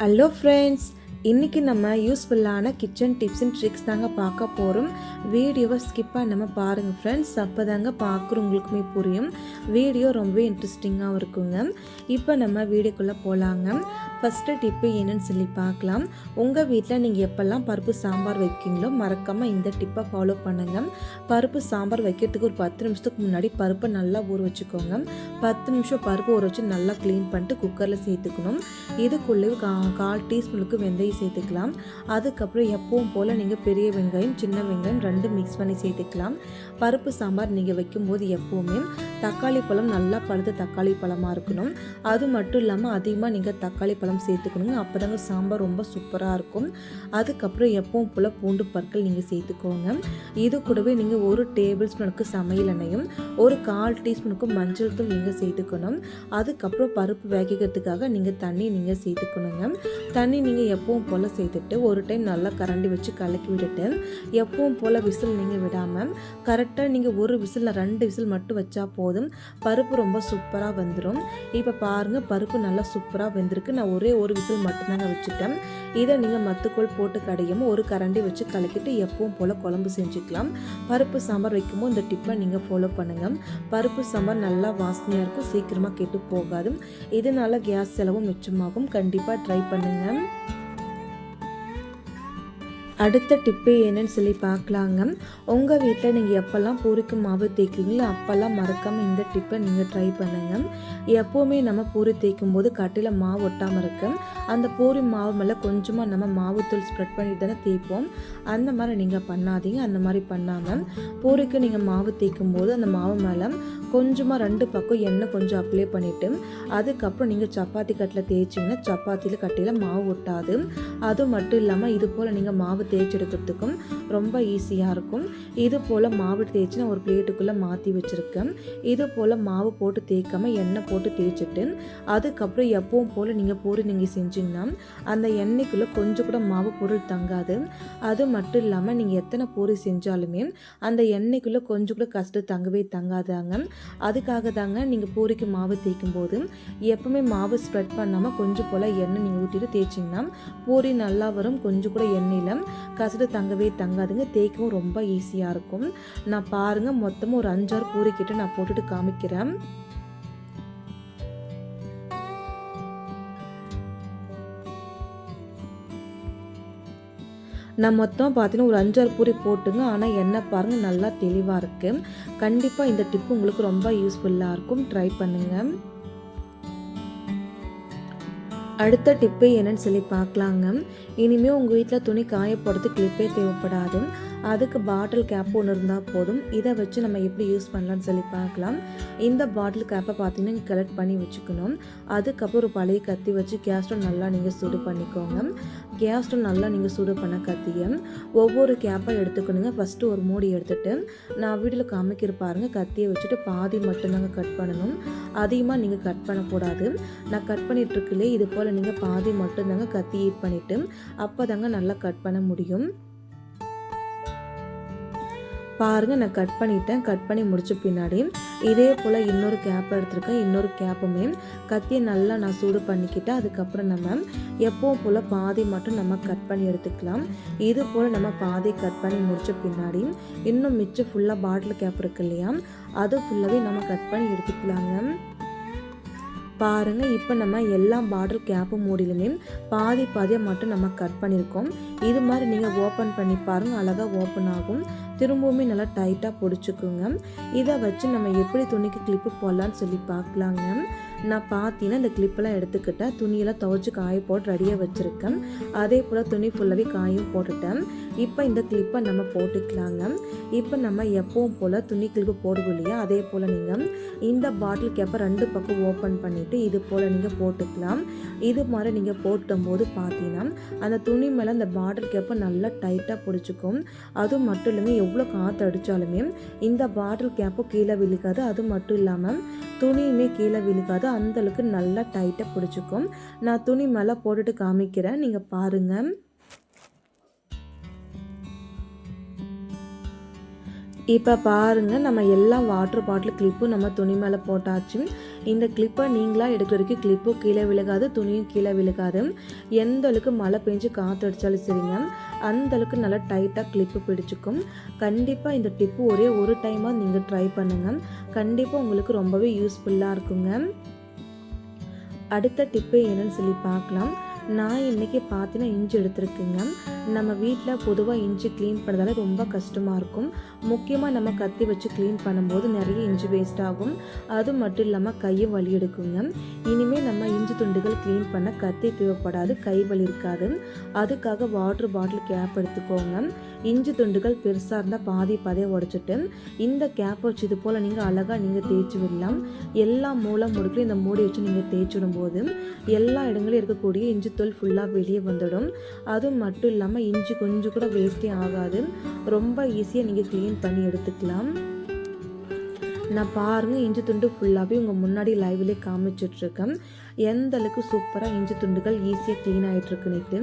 Hello friends இன்றைக்கி நம்ம யூஸ்ஃபுல்லான கிச்சன் டிப்ஸ் அண்ட் ட்ரிக்ஸ் தாங்க பார்க்க போகிறோம் வீடியோவை ஸ்கிப் நம்ம பாருங்கள் ஃப்ரெண்ட்ஸ் அப்போ தாங்க பார்க்குறவங்களுக்குமே புரியும். வீடியோ ரொம்பவே இன்ட்ரெஸ்டிங்காகவும் இருக்குங்க. இப்போ நம்ம வீடியோக்குள்ளே போகலாங்க ஃபஸ்ட்டு டிப்பு என்னன்னு சொல்லி பார்க்கலாம். உங்கள் வீட்டில் நீங்கள் எப்போல்லாம் பருப்பு சாம்பார் வைக்கீங்களோ மறக்காமல் இந்த டிப்பை ஃபாலோ பண்ணுங்கள் பருப்பு சாம்பார் வைக்கிறதுக்கு ஒரு பத்து நிமிஷத்துக்கு முன்னாடி பருப்பை நல்லா ஊற வச்சுக்கோங்க. பத்து நிமிஷம் பருப்பு ஊற வச்சு நல்லா க்ளீன் பண்ணிட்டு குக்கரில் சேர்த்துக்கணும். இதுக்குள்ளே கா கால் டீஸ்பூனுக்கு வெந்தயம் சேர்த்துக்கலாம். அதுக்கப்புறம் எப்பவும் போல் நீங்கள் பெரிய வெங்காயம் சின்ன வெங்காயம் ரெண்டு மிக்ஸ் பண்ணி சேர்த்துக்கலாம். பருப்பு சாம்பார் நீங்கள் வைக்கும்போது எப்போவுமே தக்காளி பழம் நல்லா பழுத்த தக்காளி பழமாக இருக்கணும். அது மட்டும் இல்லாமல் அதிகமாக நீங்கள் தக்காளி பழம் சேர்த்துக்கணுங்க. அப்போ தாங்க சாம்பார் ரொம்ப சூப்பராக இருக்கும். அதுக்கப்புறம் எப்பவும் போல் பூண்டு பற்கள் நீங்கள் சேர்த்துக்கோங்க. இது கூடவே நீங்கள் ஒரு டேபிள் ஸ்பூனுக்கு சமையல் எண்ணெயும் ஒரு கால் டீஸ்பூனுக்கு மஞ்சள் தூள் நீங்கள் சேர்த்துக்கணும். அதுக்கப்புறம் பருப்பு வேகிக்கிறதுக்காக நீங்கள் தண்ணி நீங்கள் சேர்த்துக்கணுங்க. தண்ணி நீங்கள் எப்பவும் போல் செய்துட்டு ஒரு டைம் நல்லா கரண்டி வச்சு கலக்கி விட்டுட்டு எப்பவும் போல் விசில் நீங்கள் விடாமல் கரெக்டாக நீங்கள் ஒரு விசில் ரெண்டு விசில் மட்டும் வச்சா போதும். பருப்பு ரொம்ப சூப்பராக வந்துடும் இப்போ பாருங்கள் பருப்பு நல்லா சூப்பராக வெந்திருக்கு. நான் ஒரே ஒரு விசில் மட்டும்தாங்க வச்சுட்டேன். இதை நீங்கள் மத்துக்கோள் போட்டு கடையும் ஒரு கரண்டி வச்சு கலக்கிட்டு எப்பவும் போல் குழம்பு செஞ்சுக்கலாம். பருப்பு சாம்பார் வைக்கும்போது இந்த டிப்பை நீங்கள் ஃபாலோ பண்ணுங்கள் பருப்பு சாம்பார் நல்லா வாசனையாக இருக்கும். சீக்கிரமாக கெட்டு போகாது. இதனால கேஸ் செலவும் மிச்சமாகும். கண்டிப்பாக ட்ரை பண்ணுங்கள் அடுத்த டிப்பு என்னன்னு சொல்லி பார்க்கலாங்க. உங்கள் வீட்டில் நீங்கள் எப்போல்லாம் பூரிக்கு மாவு தேய்க்கிறீங்களோ அப்போல்லாம் மறக்காமல் இந்த டிப்பை நீங்கள் ட்ரை பண்ணுங்கள் எப்போவுமே நம்ம பூரி தேய்க்கும் போது கட்டில் மாவு ஒட்டாமல் இருக்கும் அந்த பூரி மாவு மேலே கொஞ்சமாக நம்ம மாவு தூள் ஸ்ப்ரெட் பண்ணிட்டு தானே தேய்ப்போம். அந்த மாதிரி நீங்கள் பண்ணாதீங்க. அந்த மாதிரி பண்ணாமல் பூரிக்கு நீங்கள் மாவு தேய்க்கும் போது அந்த மாவு மேலே கொஞ்சமாக ரெண்டு பக்கம் எண்ணெய் கொஞ்சம் அப்ளை பண்ணிவிட்டு அதுக்கப்புறம் நீங்கள் சப்பாத்தி கட்டில் தேய்ச்சிங்கன்னா சப்பாத்தியில் கட்டியில் மாவு ஒட்டாது. அது மட்டும் இல்லாமல் இது போல் நீங்கள் மாவு தேய்ச்சி எடுக்கிறதுக்கும் ரொம்ப ஈஸியாக இருக்கும். இது போல் மாவு தேய்ச்சி நான் ஒரு பிளேட்டுக்குள்ளே மாற்றி வச்சுருக்கேன். இது போல் மாவு போட்டு தேய்க்காமல் எண்ணெய் போட்டு தேய்ச்சிட்டு அதுக்கப்புறம் எப்பவும் போல் நீங்கள் பூரி நீங்கள் செஞ்சிங்கன்னா அந்த எண்ணெய்க்குள்ளே கொஞ்சம் கூட மாவு பொருள் தங்காது. அது மட்டும் இல்லாமல் நீங்கள் எத்தனை பூரி செஞ்சாலுமே அந்த எண்ணெய்க்குள்ளே கொஞ்சம் கூட கஷ்டம் தங்கவே தங்காதாங்க. அதுக்காக தாங்க நீங்கள் பூரிக்கு மாவு தேய்க்கும் போது எப்பவுமே மாவு ஸ்ப்ரெட் பண்ணாமல் கொஞ்சம் போல் எண்ணெய் நீங்கள் ஊற்றிட்டு தேய்ச்சிங்கன்னா பூரி நல்லா வரும். கொஞ்சம் கூட எண்ணெயில் கசடு தங்கவே தங்காதுங்க. தேய்க்கவும் ரொம்ப ஈஸியாக இருக்கும். நான் பாருங்கள் மொத்தமாக ஒரு அஞ்சாறு பூரி கிட்ட நான் போட்டுட்டு காமிக்கிறேன். நான் மொத்தமாக பார்த்தீங்கன்னா ஒரு அஞ்சாறு பூரி போட்டுங்க. ஆனால் எண்ணெய் பாருங்கள் நல்லா தெளிவாக இருக்குது கண்டிப்பாக இந்த டிப்பு உங்களுக்கு ரொம்ப யூஸ்ஃபுல்லாக இருக்கும். ட்ரை பண்ணுங்கள் அடுத்த டிப்பு என்னன்னு சொல்லி பார்க்கலாங்க. இனிமேல் உங்கள் வீட்டில் துணி காய கிளிப்பே தேவைப்படாது. அதுக்கு பாட்டில் கேப் ஒன்று இருந்தால் போதும். இதை வச்சு நம்ம எப்படி யூஸ் பண்ணலாம்னு சொல்லி பார்க்கலாம். இந்த பாட்டில் கேப்பை பார்த்தீங்கன்னா நீங்கள் கலெக்ட் பண்ணி வச்சுக்கணும். அதுக்கப்புறம் ஒரு பழைய கத்தி வச்சு கேஸ் ஸ்டவ் நல்லா நீங்கள் சூடு பண்ணிக்கோங்க. கேஸ் ஸ்டவ் நல்லா நீங்கள் சூடு பண்ண கத்தியை ஒவ்வொரு கேப்பாக எடுத்துக்கணுங்க. ஃபஸ்ட்டு ஒரு மூடி எடுத்துகிட்டு நான் வீட்டில் காமிக்கிற பாருங்கள் கத்தியை வச்சுட்டு பாதி மட்டும்தாங்க கட் பண்ணணும். அதிகமாக நீங்கள் கட் பண்ணக்கூடாது. நான் கட் பண்ணிகிட்ருக்கலே இது போல் நீங்கள் பாதி மட்டும்தாங்க கத்தி ஈட் பண்ணிவிட்டு அப்போ தாங்க நல்லா கட் பண்ண முடியும். பாருங்கள் நான் கட் பண்ணிட்டேன். கட் பண்ணி முடிச்ச பின்னாடி இதே போல் இன்னொரு கேப் எடுத்திருக்கேன். இன்னொரு கேப்புமே கத்தியை நல்லா நான் சூடு பண்ணிக்கிட்டேன் அதுக்கப்புறம் நம்ம எப்பவும் போல் பாதி மட்டும் நம்ம கட் பண்ணி எடுத்துக்கலாம். இது போல் நம்ம பாதி கட் பண்ணி முடிச்ச பின்னாடி இன்னும் மிச்சம் ஃபுல்லாக பாட்டில் கேப் இருக்கு இல்லையா? அது ஃபுல்லாகவே நம்ம கட் பண்ணி எடுத்துக்கலாங்க. பாருங்கள் இப்போ நம்ம எல்லா பாட்டில் கேப்பு மூடிலுமே பாதி பாதியாக மட்டும் நம்ம கட் பண்ணியிருக்கோம் இது மாதிரி நீங்கள் ஓப்பன் பண்ணி பாருங்கள் அழகாக ஓப்பன் ஆகும். திரும்பவுமே நல்லா டைட்டாக பிடிச்சிக்குங்க. இதை வச்சு நம்ம எப்படி துணிக்கு கிளிப்பு போடலான்னு சொல்லி பார்க்கலாங்க. நான் பார்த்தீங்கன்னா இந்த கிளிப்பெல்லாம் எடுத்துக்கிட்டேன் துணியெல்லாம் துவைச்சி காய போட்டு ரெடியாக வச்சுருக்கேன். அதே போல் துணி ஃபுல்லாகவே காயும் போட்டுட்டேன். இப்போ இந்த கிளிப்பை நம்ம போட்டுக்கலாங்க. இப்போ நம்ம எப்பவும் போல் துணி கிளிப்பு போடுவோம் இல்லையா? அதே போல் நீங்கள் இந்த பாட்டில் கேப்பை ரெண்டு பக்கம் ஓப்பன் பண்ணிவிட்டு இது போல் நீங்கள் போட்டுக்கலாம். இது மாதிரி நீங்கள் போட்டும் போது பார்த்தீங்கன்னா அந்த துணி மேலே அந்த பாட்டில் கேப்பை நல்லா டைட்டாக பிடிச்சிக்கும். அது மட்டும் இல்லாமல் எவ்வளோ காற்று அடித்தாலுமே இந்த பாட்டில் கேப்பும் கீழே விழுக்காது அது மட்டும் இல்லாமல் துணியுமே கீழே விழுக்காது அந்தளவுக்கு நல்லா டைட்டாக பிடிச்சிக்கும். நான் துணி மேலே போட்டுட்டு காமிக்கிறேன். நீங்கள் பாருங்கள் இப்போ பாருங்கள் நம்ம எல்லா வாட்டர் பாட்டில் கிளிப்பும் நம்ம துணி மேலே போட்டாச்சு. இந்த கிளிப்பை நீங்களாக எடுக்கிற வரைக்கும் கிளிப்பும் கீழே விழுகாது துணியும் கீழே விழுகாது. எந்த அளவுக்கு மழை பெஞ்சு காற்று அடித்தாலும் சரிங்க. அந்த அளவுக்கு நல்லா டைட்டாக கிளிப்பு பிடிச்சிக்கும். கண்டிப்பாக இந்த டிப்பு ஒரே ஒரு டைமாக நீங்கள் ட்ரை பண்ணுங்கள் கண்டிப்பாக உங்களுக்கு ரொம்பவே யூஸ்ஃபுல்லாக இருக்குங்க. அடுத்த டிப்பு என்னன்னு சொல்லி பார்க்கலாம். நான் இன்றைக்கி பார்த்தீங்கன்னா இஞ்சி எடுத்துருக்குங்க. நம்ம வீட்டில் பொதுவாக இஞ்சி க்ளீன் பண்ணுறதால ரொம்ப கஷ்டமாக இருக்கும். முக்கியமாக நம்ம கத்தி வச்சு க்ளீன் பண்ணும்போது நிறைய இஞ்சி வேஸ்ட் ஆகும். அது மட்டும் இல்லாமல் கையும் வலி எடுக்குங்க. இனிமேல் நம்ம இஞ்சி துண்டுகள் க்ளீன் பண்ண கத்தி தேவைப்படாது கை வலி இருக்காது. அதுக்காக வாட்டர் பாட்டில் கேப் எடுத்துக்கோங்க. இஞ்சி துண்டுகள் பெருசாக இருந்தால் பாதி பாதையை உடச்சிட்டு இந்த கேப் வச்சு இது போல் நீங்கள் அழகாக நீங்கள் தேய்ச்சி விடலாம். எல்லா மூலம் முடுக்கலையும் இந்த மூடி வச்சு நீங்கள் தேய்ச்சி விடும்போது எல்லா இடங்களையும் இருக்கக்கூடிய இஞ்சி தோல் ஃபுல்லாக வெளியே வந்துடும். அது மட்டும் இல்லாமல் இஞ்சி கொஞ்சம் கூட வேஸ்டே ஆகாது. ரொம்ப ஈஸியாக நீங்கள் க்ளீன் பண்ணி எடுத்துக்கலாம். நான் பாருங்கள் இஞ்சி துண்டு ஃபுல்லாகவே உங்கள் முன்னாடி லைவ்லேயே காமிச்சிட்ருக்கேன் எந்த அளவுக்கு சூப்பராக இஞ்சி துண்டுகள் ஈஸியாக க்ளீன் ஆகிட்டுருக்குன்னுட்டு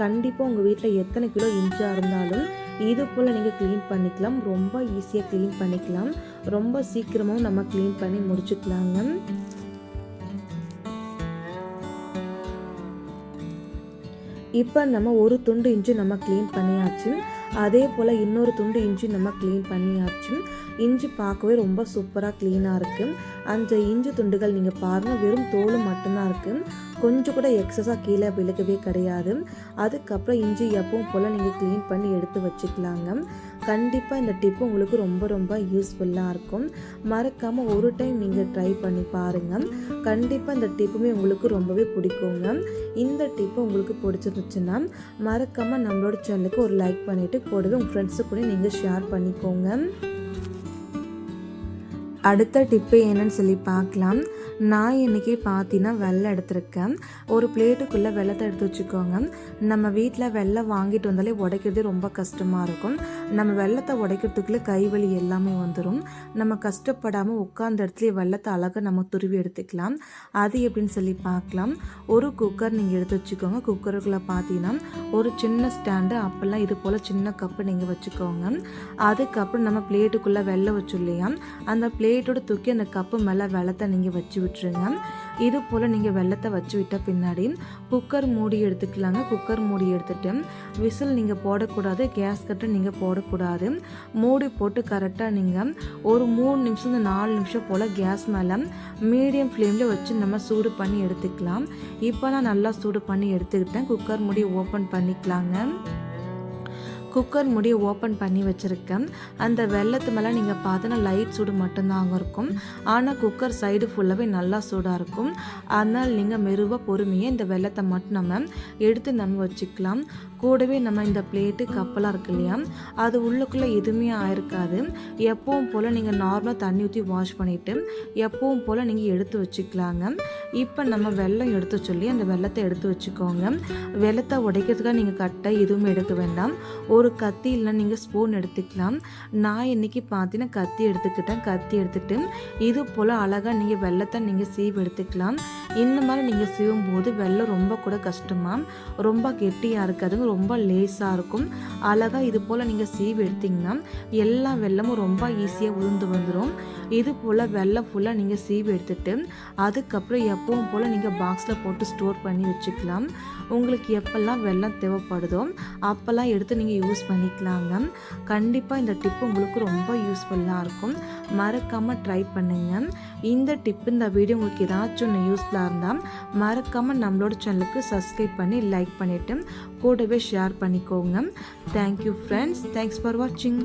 கண்டிப்பாக உங்கள் வீட்டில் எத்தனை கிலோ இஞ்சியாக இருந்தாலும் இது போல் நீங்கள் க்ளீன் பண்ணிக்கலாம். ரொம்ப ஈஸியாக க்ளீன் பண்ணிக்கலாம். ரொம்ப சீக்கிரமாகவும் நம்ம க்ளீன் பண்ணி முடிச்சுக்கலாங்க. இப்போ நம்ம ஒரு துண்டு இஞ்சி நம்ம க்ளீன் பண்ணியாச்சு. அதே போல் இன்னொரு துண்டு இஞ்சி நம்ம க்ளீன் பண்ணியாச்சு. இஞ்சி பார்க்கவே ரொம்ப சூப்பராக க்ளீனாக இருக்குது அந்த இஞ்சி துண்டுகள் நீங்கள் பாருங்கள் வெறும் தோல் மட்டும்தான் இருக்குது கொஞ்சம் கூட எக்ஸஸாக கீழே விழுகவே கிடையாது. அதுக்கப்புறம் இஞ்சி எப்பவும் போல் நீங்கள் க்ளீன் பண்ணி எடுத்து வச்சுக்கலாங்க. கண்டிப்பாக இந்த டிப்பு உங்களுக்கு ரொம்ப ரொம்ப யூஸ்ஃபுல்லாக இருக்கும். மறக்காமல் ஒரு டைம் நீங்கள் ட்ரை பண்ணி பாருங்கள் கண்டிப்பாக இந்த டிப்புமே உங்களுக்கு ரொம்பவே பிடிக்குங்க. இந்த டிப்பு உங்களுக்கு பிடிச்சிருந்துச்சுன்னா மறக்காமல் நம்மளோட சேனலுக்கு ஒரு லைக் பண்ணிவிட்டு கூடவே உங்கள் ஃப்ரெண்ட்ஸு கூட நீங்கள் ஷேர் பண்ணிக்கோங்க. அடுத்த டிப்பு என்னன்னு சொல்லி பார்க்கலாம். நான் இன்றைக்கி பார்த்தீங்கன்னா வெள்ளை எடுத்திருக்கேன். ஒரு பிளேட்டுக்குள்ளே வெள்ளத்தை எடுத்து வச்சுக்கோங்க. நம்ம வீட்டில் வெள்ளை வாங்கிட்டு வந்தாலே உடைக்கிறது ரொம்ப கஷ்டமாக இருக்கும். நம்ம வெள்ளத்தை உடைக்கிறதுக்குள்ளே கைவலி எல்லாமே வந்துடும் நம்ம கஷ்டப்படாமல் உட்கார்ந்த இடத்துல வெள்ளத்தை அழகாக நம்ம துருவி எடுத்துக்கலாம். அது எப்படின்னு சொல்லி பார்க்கலாம். ஒரு குக்கர் நீங்கள் எடுத்து வச்சுக்கோங்க. குக்கருக்குள்ளே பார்த்தீங்கன்னா ஒரு சின்ன ஸ்டாண்டு அப்போல்லாம் இது போல் சின்ன கப்பு நீங்கள் வச்சுக்கோங்க. அதுக்கப்புறம் நம்ம பிளேட்டுக்குள்ளே வெள்ளை வச்சு இல்லையா? அந்த பிளேட்டோட தூக்கி அந்த கப்பு மேலே வெள்ளத்தை நீங்கள் வச்சு விட்டுருங்க. இது போல் நீங்கள் வெள்ளத்தை வச்சு விட்ட பின்னாடி குக்கர் மூடி எடுத்துக்கலாங்க. குக்கர் மூடி எடுத்துட்டு விசில் நீங்கள் போடக்கூடாது கேஸ் கட்டு நீங்கள் போடக்கூடாது. மூடி போட்டு கரெக்டாக நீங்கள் ஒரு மூணு நிமிஷம் இந்த நாலு நிமிஷம் போல் கேஸ் மேலே மீடியம் ஃப்ளேமில் வச்சு நம்ம சூடு பண்ணி எடுத்துக்கலாம். இப்போ நான் நல்லா சூடு பண்ணி எடுத்துக்கிட்டேன். குக்கர் மூடி ஓப்பன் பண்ணிக்கலாங்க. குக்கர் முடியை ஓப்பன் பண்ணி வச்சுருக்கேன். அந்த வெள்ளத்து மேலே நீங்கள் பார்த்தோன்னா லைட் சூடு மட்டும்தாங்க இருக்கும். ஆனால் குக்கர் சைடு ஃபுல்லாகவே நல்லா சூடாக இருக்கும். அதனால் நீங்கள் மெருவாக பொறுமையாக இந்த வெள்ளத்தை மட்டும் நம்ம எடுத்து நம்ம வச்சுக்கலாம். கூடவே நம்ம இந்த பிளேட்டு கப்பலாக இருக்கு இல்லையா? அது உள்ளுக்குள்ளே எதுவுமே ஆயிருக்காது. எப்பவும் போல் நீங்கள் நார்மலாக தண்ணி ஊற்றி வாஷ் பண்ணிவிட்டு எப்பவும் போல் நீங்கள் எடுத்து வச்சுக்கலாங்க. இப்போ நம்ம வெள்ளம் எடுத்து சொல்லி அந்த வெள்ளத்தை எடுத்து வச்சுக்கோங்க. வெள்ளத்தை உடைக்கிறதுக்காக நீங்கள் கட்டை எதுவுமே எடுக்க வேண்டாம். ஒரு கத்தி இல்லைனா நீங்கள் ஸ்பூன் எடுத்துக்கலாம். நான் இன்றைக்கி பார்த்தீங்கன்னா கத்தி எடுத்துக்கிட்டேன். கத்தி எடுத்துகிட்டு இது போல் அழகாக நீங்கள் வெள்ளத்தை நீங்கள் சீவு எடுத்துக்கலாம். இந்த மாதிரி நீங்கள் சீவும் போது வெள்ளம் ரொம்ப கூட கஷ்டமாக ரொம்ப கெட்டியாக இருக்காதுங்க ரொம்ப லேஸாக இருக்கும். அழகாக இது போல் நீங்கள் சீவு எடுத்திங்கன்னா எல்லா வெள்ளமும் ரொம்ப ஈஸியாக உளுந்து வந்துடும் இது போல் வெள்ளம் ஃபுல்லாக நீங்கள் சீவு எடுத்துகிட்டு அதுக்கப்புறம் எப்பவும் போல் நீங்கள் பாக்ஸில் போட்டு ஸ்டோர் பண்ணி வச்சுக்கலாம். உங்களுக்கு எப்போல்லாம் வெள்ளம் தேவைப்படுதோ அப்போல்லாம் எடுத்து நீங்கள் யூஸ் பண்ணிக்கலாங்க. கண்டிப்பாக இந்த டிப்பு உங்களுக்கு ரொம்ப யூஸ்ஃபுல்லாக இருக்கும். மறக்காமல் ட்ரை பண்ணுங்கள் இந்த டிப் இந்த வீடியோ உங்களுக்கு ஏதாச்சும் ஒன்று யூஸ்ஃபுல்லாக இருந்தால் மறக்காமல் நம்மளோட சேனலுக்கு சப்ஸ்கிரைப் பண்ணி லைக் பண்ணிவிட்டு கூடவே ஷேர் பண்ணிக்கோங்க. தேங்க்யூ ஃப்ரெண்ட்ஸ் தேங்க்ஸ் ஃபார் வாட்சிங்